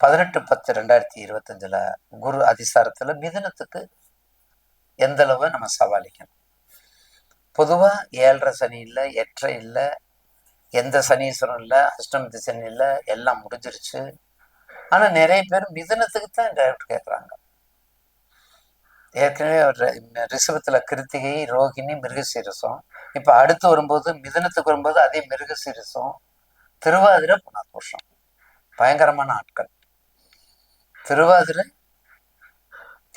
பதினெட்டு பத்து ரெண்டாயிரத்தி இருபத்தஞ்சில் குரு அதிசாரத்தில் மிதனத்துக்கு எந்த அளவு நம்ம சமாளிக்கணும் பொதுவாக ஏழரை சனி இல்லை எட்டரை இல்லை எந்த சனீஸ்வரம் இல்லை அஷ்டமத்து சனி இல்லை எல்லாம் முடிஞ்சிருச்சு. ஆனால் நிறைய பேர் மிதனத்துக்கு தான் டைரக்ட் கேட்குறாங்க ஏற்கனவே ரிசவத்தில் கிருத்திகை ரோகிணி மிருகசீரசம். இப்போ அடுத்து வரும்போது மிதனத்துக்கு வரும்போது அதே மிருகசீரசம் திருவாதிரை புனர்பூஷம் பயங்கரமான ஆட்கள். திருவாதிரை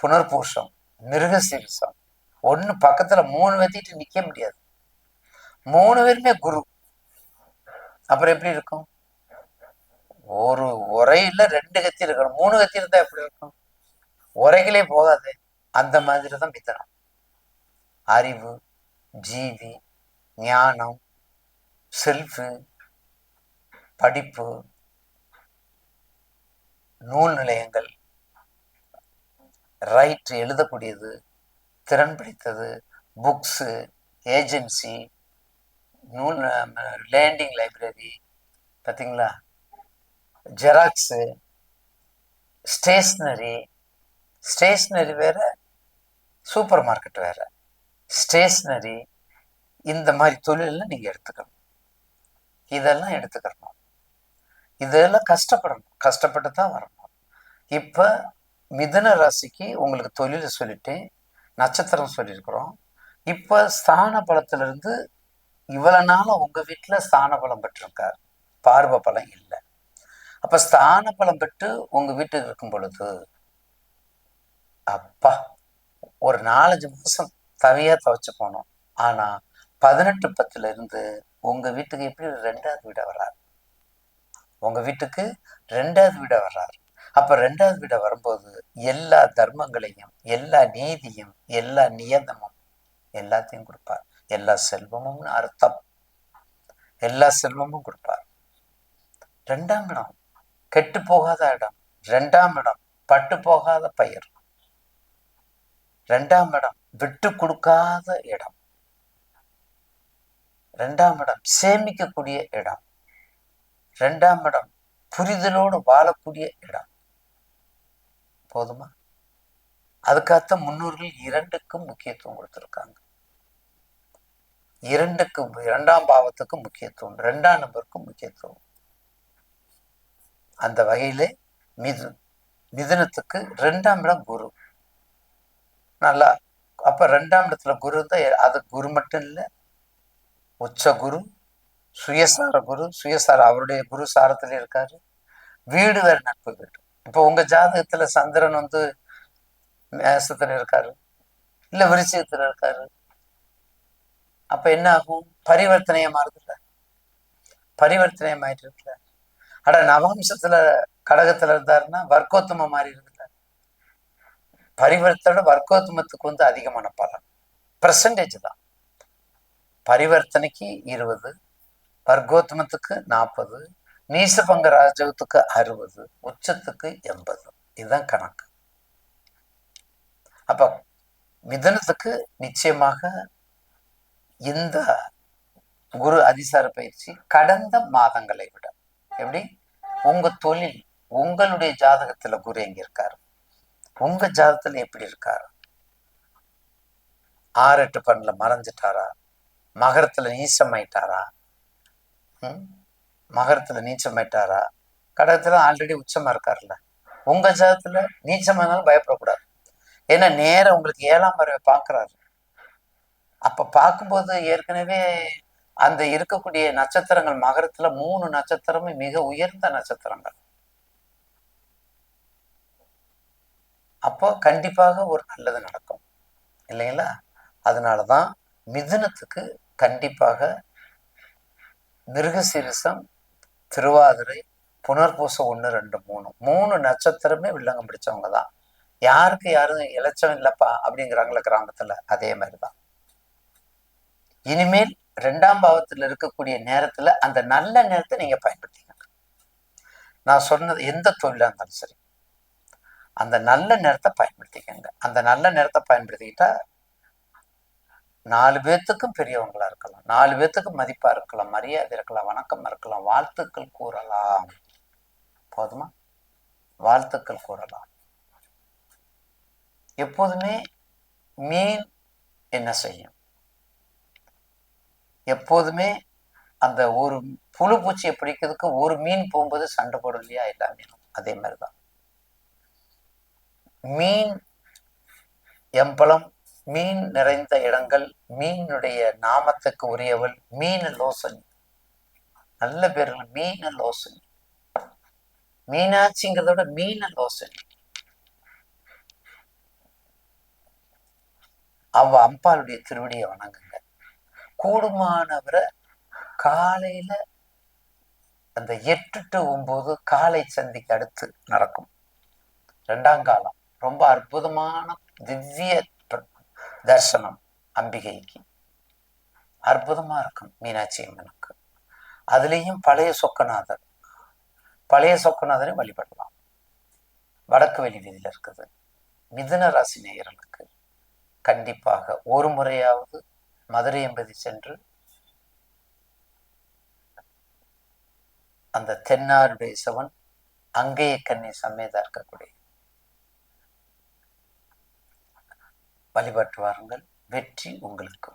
புனர்பூஷம் மிருகசீரிசம். ஒன்று பக்கத்தில் மூணு வெத்திட்டு நிற்க முடியாது. மூணு பேருமே குரு. அப்புறம் எப்படி இருக்கும்? ஒரு உரையில் ரெண்டு கத்தி இருக்கணும். மூணு கத்தி இருந்தால் எப்படி இருக்கும்? உரைகளே போகாது. அந்த மாதிரி தான் பித்தனம். அறிவு ஜீவி ஞானம் செல்ஃபு படிப்பு நூல் நிலையங்கள் ரைட் எழுதக்கூடியது திறன் பிடித்தது புக்ஸு ஏஜென்சி நூல் லேண்டிங் லைப்ரரி பார்த்தீங்களா ஜெராக்ஸு ஸ்டேஷ்னரி ஸ்டேஷ்னரி வேற சூப்பர் மார்க்கெட் வேற. ஸ்டேஷ்னரி இந்த மாதிரி தொழிலெல்லாம் நீங்கள் எடுத்துக்கணும். இதெல்லாம் எடுத்துக்கணும். இதெல்லாம் கஷ்டப்படணும். கஷ்டப்பட்டு தான் வரணும். இப்போ மிதுன ராசிக்கு உங்களுக்கு தொழில் சொல்லிட்டேன் நட்சத்திரம் சொல்லியிருக்கிறோம். இப்போ ஸ்தான பலத்திலிருந்து இவ்வளவு நாளும் உங்கள் வீட்டில் ஸ்தான பலம் பெற்றிருக்கார். பார்வை பலம் இல்லை. அப்போ ஸ்தான பலம் பெற்று உங்கள் வீட்டுக்கு இருக்கும் பொழுது அப்பா ஒரு நாலஞ்சு மாதம் தவையாக துவைச்சு போனோம். ஆனால் பதினெட்டு பத்துல இருந்து உங்கள் வீட்டுக்கு எப்படி ரெண்டாவது வீடாக வராது உங்கள் வீட்டுக்கு ரெண்டாவது வீட வர்றாரு. அப்போ ரெண்டாவது வீட வரும்போது எல்லா தர்மங்களையும் எல்லா நீதியும் எல்லா நியதமும் எல்லாத்தையும் கொடுப்பார். எல்லா செல்வமும்னு அர்த்தம். எல்லா செல்வமும் கொடுப்பார். ரெண்டாம் இடம் கெட்டு போகாத இடம். ரெண்டாம் இடம் பட்டு போகாத பயிர். ரெண்டாம் இடம் விட்டு கொடுக்காத இடம். ரெண்டாம் இடம் சேமிக்கக்கூடிய இடம். ரெண்டாம் இடம் புரிதலோடு வாழக்கூடிய இடம். போதுமா? அதுக்காகத்தான் முன்னோர்கள் இரண்டுக்கும் முக்கியத்துவம் கொடுத்துருக்காங்க. இரண்டுக்கும் இரண்டாம் பாவத்துக்கும் முக்கியத்துவம் ரெண்டாம் நம்பருக்கும் முக்கியத்துவம். அந்த வகையிலே மிது மிதுனத்துக்கு ரெண்டாம் இடம் குரு. நல்லா அப்ப ரெண்டாம் இடத்துல குரு தான் அது குரு மட்டும் இல்லை உச்ச குரு சுயசார குரு சுயசார அவருடைய குரு சாரத்துல இருக்காரு. வீடு வேற நட்பு வீடு இப்போ உங்க ஜாதகத்துல சந்திரன் வந்து மேசத்துல இருக்காரு. இல்ல விருச்சிகத்துல இருக்காரு. அப்ப என்ன ஆகும்? பரிவர்த்தனையா மாறுதுல்ல. பரிவர்த்தனையமாயிட்டு இருக்குல்ல அட நவம்சத்துல கடகத்துல இருந்தாருன்னா வர்க்கோத்தம மாறி இருக்குல்ல பரிவர்த்தனோட வர்க்கோத்தமத்துக்கு வந்து அதிகமான பலன். பர்சன்டேஜ் தான். பரிவர்த்தனைக்கு இருபது பர்கோத்மத்துக்கு நாற்பது நீசபங்க ராஜகத்துக்கு அறுபது உச்சத்துக்கு எண்பது. இதுதான் கணக்கு. அப்ப மிதனத்துக்கு நிச்சயமாக இந்த குரு அதிசார பயிற்சி கடந்த மாதங்களை விட. எப்படி? உங்க தொழில் உங்களுடைய ஜாதகத்துல குரு எங்க இருக்காரு? உங்க ஜாதகத்துல எப்படி இருக்காரு? ஆறு எட்டு பன்னுல மறைஞ்சிட்டாரா? மகரத்துல நீசமாயிட்டாரா? மகரத்தில் நீச்சம் நீச்சமாயிட்டாரா கடகத்தில் ஆல்ரெடி உச்சமா இருக்காருல்ல. உங்க ஜாதத்தில் நீச்சமா இருந்தாலும் பயப்படக்கூடாது. ஏன்னா நேரம் உங்களுக்கு ஏழாம் பறவை பார்க்குறாரு. அப்ப பார்க்கும்போது ஏற்கனவே அந்த இருக்கக்கூடிய நட்சத்திரங்கள் மகரத்துல மூணு நட்சத்திரமும் மிக உயர்ந்த நட்சத்திரங்கள். அப்போ கண்டிப்பாக ஒரு நல்லது நடக்கும். இல்லைங்களா? அதனாலதான் மிதுனத்துக்கு கண்டிப்பாக மிருகசீரிசம் திருவாதிரை புனர்பூசம் ஒன்று ரெண்டு மூணு. மூணு நட்சத்திரமே வில்லங்கம் பிடிச்சவங்க தான் யாருக்கு யாரும் இலச்சம் இல்லைப்பா அப்படிங்கிறாங்களே கிராமத்தில் அதே மாதிரி தான் இனிமேல் ரெண்டாம் பாவத்தில் இருக்கக்கூடிய நேரத்தில் அந்த நல்ல நேரத்தை நீங்கள் பயன்படுத்திக்கங்க. நான் சொன்னது எந்த தொழிலாக இருந்தாலும் சரி. அந்த நல்ல நேரத்தை பயன்படுத்திக்கங்க. அந்த நல்ல நேரத்தை பயன்படுத்திக்கிட்டா நாலு பேர்த்துக்கும் பெரியவங்களா இருக்கலாம். நாலு பேர்த்துக்கு மதிப்பா இருக்கலாம். மரியாதை இருக்கலாம். வணக்கம் இருக்கலாம். வாழ்த்துக்கள் கூறலாம். போதுமா? வாழ்த்துக்கள் கூறலாம். எப்போதுமே மீன் என்ன செய்யும்? எப்போதுமே அந்த ஒரு புழு பூச்சியை பிடிக்கிறதுக்கு ஒரு மீன் போகும்போது சண்டை போடும் இல்லையா? எல்லா மீனும் அதே மாதிரிதான். மீன் எம்பளம் மீன் நிறைந்த இடங்கள் மீனுடைய நாமத்துக்கு உரியவள் மீன் லோசனி. நல்ல பேர்கள் மீன லோசனி. மீனாட்சிங்கிறத விட மீன லோசனி. அவ அம்பாளுடைய திருவடியை வணங்குங்க. கூடுமானவரை காலையில அந்த எட்டு டு ஒன்பது காலை சந்திக்கு அடுத்து நடக்கும். ரெண்டாம் காலம். ரொம்ப அற்புதமான திவ்ய தர்சனம் அம்பிகைக்கு. அற்புதமா இருக்கும் மீனாட்சி அம்மனுக்கு. அதுலேயும் பழைய சொக்கநாதர். பழைய சொக்கநாதரை வழிபடலாம். வடக்கு வெளி வீதியில் இருக்குது. மிதுன ராசி நேயர்களுக்கு கண்டிப்பாக ஒரு முறையாவது மதுரை என்பதை சென்று அந்த தென்னாருடைய சிவன் அங்கேய கண்ணை சமேதா இருக்கக்கூடிய வழிபட்டு வாருங்கள். வெற்றி உங்களுக்கு